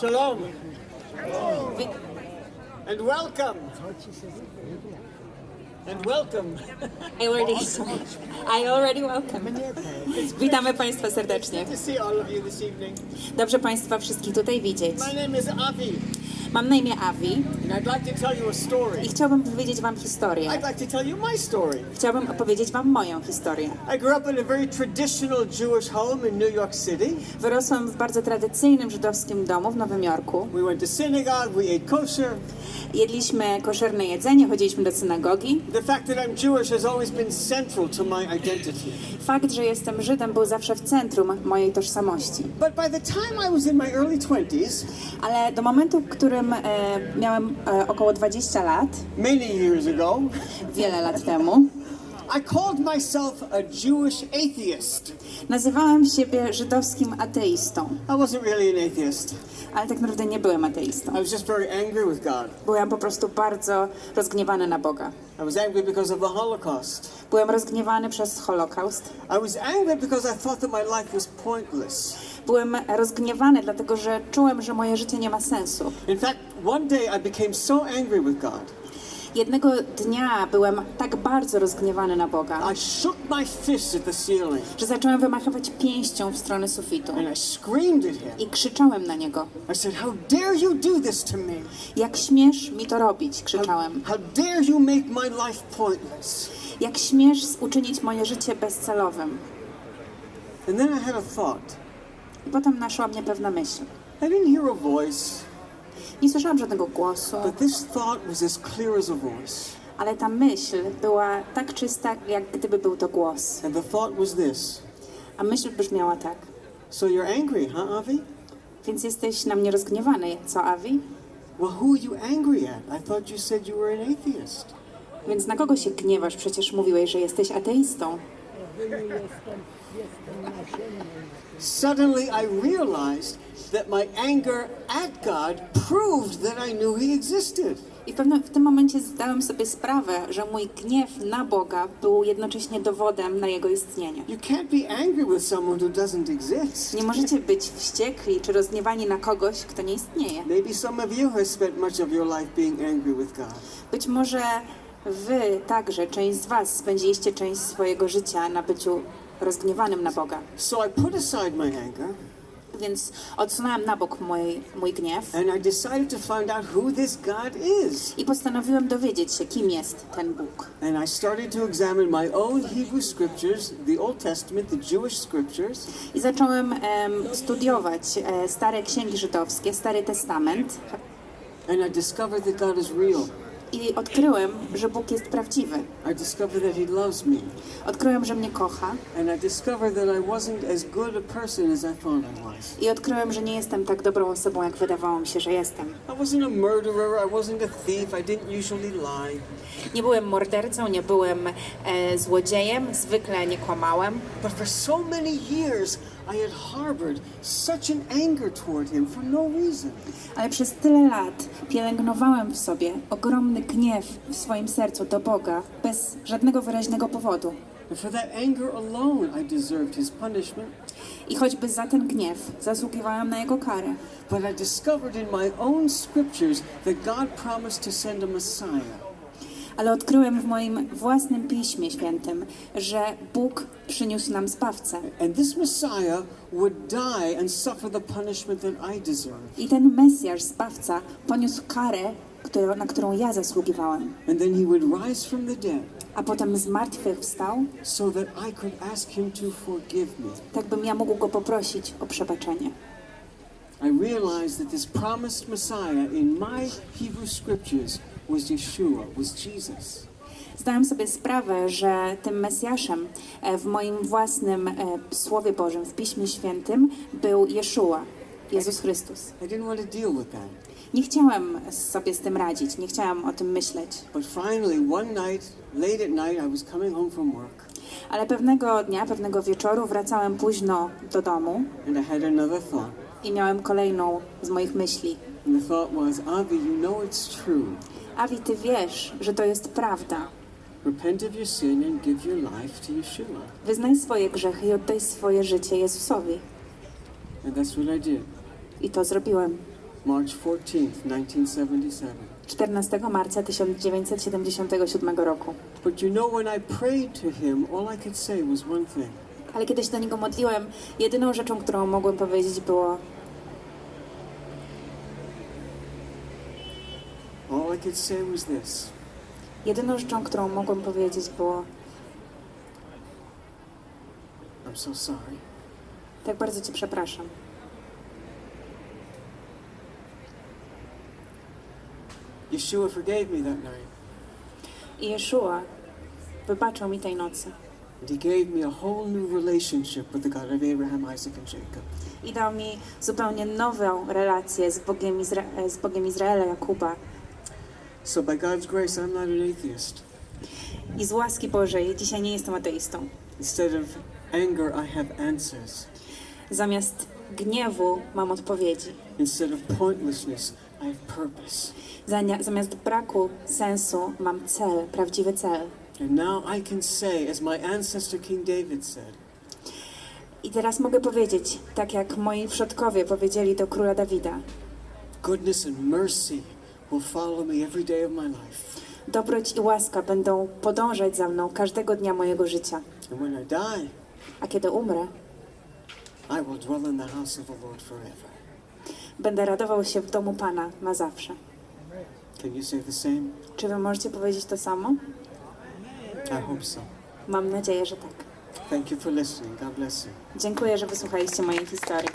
Shalom and welcome. And welcome. I already, I already welcome. Witamy Państwa serdecznie. Dobrze Państwa wszystkich tutaj widzieć. My name is Avi, Mam na imię Avi i chciałbym powiedzieć Wam historię. Chciałbym opowiedzieć Wam moją historię. Wyrosłam w bardzo tradycyjnym żydowskim domu w Nowym Jorku. We went to synagogue, we ate kosher. Jedliśmy koszerne jedzenie, chodziliśmy do synagogi. The fact that I'm Jewish has always been central to my identity. Fakt, że jestem Żydem był zawsze w centrum mojej tożsamości. But by the time I was in my early 20s, Ale do momentu, którym e, miałem e, około 20 lat, many years ago, wiele lat temu, I called myself a Jewish atheist. nazywałem siebie żydowskim ateistą. I wasn't really an atheist. Ale tak naprawdę nie byłem ateistą. I was just very angry with God. Byłem po prostu bardzo rozgniewany na Boga. I was angry because of the Holocaust. Byłem rozgniewany przez Holokaust. I was angry because I thought that my life was pointless. Byłem rozgniewany, dlatego że czułem, że moje życie nie ma sensu. In fact, one day I became so angry with God, Jednego dnia byłem tak bardzo rozgniewany na Boga, I shook my fist at the ceiling że zacząłem wymachiwać pięścią w stronę sufitu and I screamed at him. i krzyczałem na niego. I said, How dare you do this to me? Jak śmiesz mi to robić? How, Krzyczałem. how dare you make my life pointless? Jak śmiesz uczynić moje życie bezcelowym? And then I had a thought. I potem naszła mnie pewna myśl. I didn't hear a voice, Nie słyszałam żadnego głosu, but this thought was as clear as a voice. ale ta myśl była tak czysta, jak gdyby był to głos. And the thought was this A myśl brzmiała tak. So you're angry, huh, Avi? Więc jesteś na mnie rozgniewany, co Avi? Well, who are you angry at? I thought you said you were an atheist. Więc na kogo się gniewasz? Przecież mówiłeś, że jesteś ateistą. Suddenly I realized that my anger at God proved that I knew He existed. I w, pewnym, w tym momencie zdałem sobie sprawę, że mój gniew na Boga był jednocześnie dowodem na Jego istnienie. You can't be angry with someone who doesn't exist. Nie możecie być wściekli czy rozgniewani na kogoś, kto nie istnieje. Maybe some of you have spent much of your life being angry with God. Być może wy także, część z was, spędziliście część swojego życia na byciu rozgniewanym na Boga. So I put aside my anger Więc odsunąłem na bok mój, mój gniew and I decided to find out who this God is. i postanowiłem dowiedzieć się, kim jest ten Bóg. And I started to examine my own Hebrew scriptures, the Old Testament, the Jewish scriptures, I zacząłem em, studiować e, stare księgi żydowskie, Stary Testament and I discovered that God is real. I odkryłem, że Bóg jest prawdziwy. I discovered that He loves me. Odkryłem, że mnie kocha And I discovered that I wasn't as good a person as I thought I was. i odkryłem, że nie jestem tak dobrą osobą, jak wydawało mi się, że jestem. I wasn't a murderer, I wasn't a thief, I didn't usually lie. Nie byłem mordercą, nie byłem e, złodziejem, zwykle nie kłamałem, But for so many years, I had harbored such an anger toward Him for no reason. ale przez tyle lat pielęgnowałem w sobie ogromny gniew w swoim sercu do Boga bez żadnego wyraźnego powodu. And for that anger alone, I deserved His punishment. I choćby za ten gniew zasługiwałem na jego karę. But I discovered in my own scriptures that God promised to send a Messiah. Ale odkryłem w moim własnym Piśmie Świętym, że Bóg przyniósł nam Zbawcę. And this Messiah would die and suffer the punishment that I deserve. I ten Mesjasz, Zbawca, poniósł karę, którą, na którą ja zasługiwałem. And then He would rise from the dead A potem z martwych wstał, so that I could ask Him to forgive me. tak bym ja mógł Go poprosić o przebaczenie. I realized that this promised Messiah in my Hebrew scriptures was Yeshua, was Jesus. Zdałem sobie sprawę, że tym Mesjaszem e, w moim własnym e, Słowie Bożym, w Piśmie Świętym był Jeszua, Jezus Chrystus. I didn't want to deal with that. Nie chciałem sobie z tym radzić, nie chciałam o tym myśleć. But finally, one night, late at night, I was coming home from work Ale pewnego dnia, pewnego wieczoru wracałem późno do domu and I had another thought. i miałem kolejną z moich myśli. And the thought was, Avi, you know it's true. Awi, ty wiesz, że to jest prawda. Repent of your sin and give your life to Yeshua. Wyznaj swoje grzechy i oddaj swoje życie Jezusowi. And that's what I did. I to zrobiłem. March 14th, 1977. 14 marca 1977 roku. But you know, when I prayed to him, all I could say was one thing Ale kiedy się do niego modliłem, jedyną rzeczą, którą mogłem powiedzieć było All I could say was this jedyną rzeczą, którą mogłem powiedzieć było I'm so sorry. tak bardzo cię przepraszam. Yeshua forgave me that night, I Jeszua wybaczył mi tej nocy and He gave me a whole new relationship with the God of Abraham, Isaac, and Jacob. i dał mi zupełnie nową relację z Bogiem, Izra- z Bogiem Izraela, Jakuba. So, by God's grace, I'm not an atheist. I z łaski Bożej dzisiaj nie jestem ateistą. Instead of anger, I have answers. Zamiast gniewu mam odpowiedzi. Instead of pointlessness, I have purpose. Zania- Zamiast braku sensu mam cel, prawdziwy cel. And now I can say, as my ancestor King David said, I teraz mogę powiedzieć, tak jak moi przodkowie powiedzieli do króla Dawida: goodness and mercy will follow me every day of my life. Dobroć i łaska będą podążać za mną każdego dnia mojego życia. And when I die, A kiedy umrę, I will dwell in the house of the Lord forever. będę radował się w domu Pana na zawsze. Can you say the same? Czy wy możecie powiedzieć to samo? I hope so. Mam nadzieję, że tak. Thank you for listening. God bless you. Dziękuję, że wysłuchaliście mojej historii.